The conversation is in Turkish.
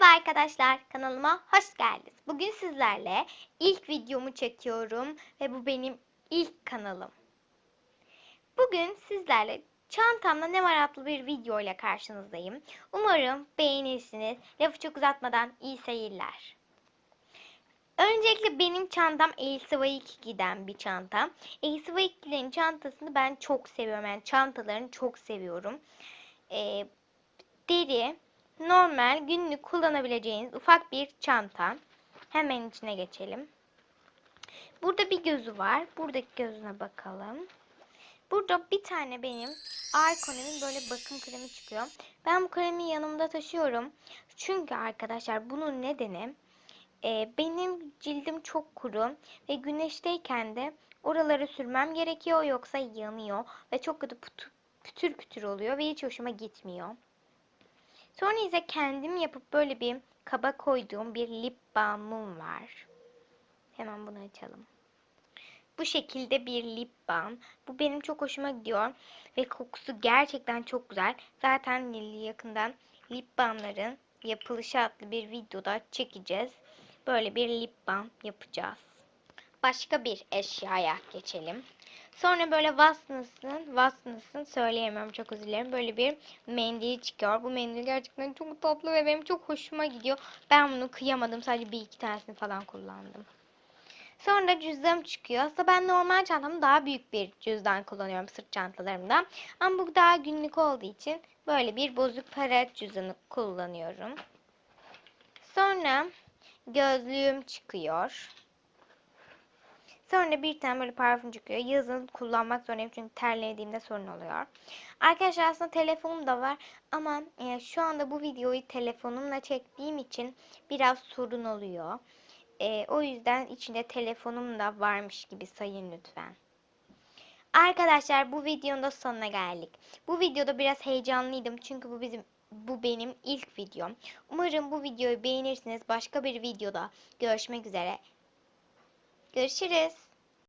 Merhaba arkadaşlar, kanalıma hoş geldiniz. Bugün sizlerle ilk videomu çekiyorum ve bu benim ilk kanalım. Bugün sizlerle çantamda ne var adlı bir video ile karşınızdayım. Umarım beğenirsiniz. Lafı çok uzatmadan iyi seyirler. Öncelikle benim çantam Elsivayik giden bir çanta. Elsivayik'lerin çantasını ben çok seviyorum. Yani çantalarını çok seviyorum. Ee, deri, normal günlük kullanabileceğiniz ufak bir çanta. Hemen içine geçelim. Burada bir gözü var. Buradaki gözüne bakalım. Burada bir tane benim Arkone'nin böyle bakım kremi çıkıyor. Ben bu kremi yanımda taşıyorum. Çünkü arkadaşlar bunun nedeni e, benim cildim çok kuru ve güneşteyken de oraları sürmem gerekiyor yoksa yanıyor ve çok kötü pütür, pütür oluyor ve hiç hoşuma gitmiyor. Sonra ise kendim yapıp böyle bir kaba koyduğum bir lip balmım var. Hemen bunu açalım. Bu şekilde bir lip balm. Bu benim çok hoşuma gidiyor ve kokusu gerçekten çok güzel. Zaten yakından lip balmların yapılışı adlı bir videoda çekeceğiz. Böyle bir lip balm yapacağız. Başka bir eşyaya geçelim. Sonra böyle Watsons'ın, Watsons'ın söyleyemem çok özür dilerim. Böyle bir mendil çıkıyor. Bu mendil gerçekten çok tatlı ve benim çok hoşuma gidiyor. Ben bunu kıyamadım. Sadece bir iki tanesini falan kullandım. Sonra cüzdanım çıkıyor. Aslında ben normal çantamda daha büyük bir cüzdan kullanıyorum sırt çantalarımda. Ama bu daha günlük olduğu için böyle bir bozuk para cüzdanı kullanıyorum. Sonra gözlüğüm çıkıyor. Sonra bir tane böyle parfüm çıkıyor. Yazın kullanmak zorundayım çünkü terlediğimde sorun oluyor. Arkadaşlar aslında telefonum da var ama e, şu anda bu videoyu telefonumla çektiğim için biraz sorun oluyor. E, o yüzden içinde telefonum da varmış gibi sayın lütfen. Arkadaşlar bu videonun da sonuna geldik. Bu videoda biraz heyecanlıydım çünkü bu bizim bu benim ilk videom. Umarım bu videoyu beğenirsiniz. Başka bir videoda görüşmek üzere. Görüşürüz.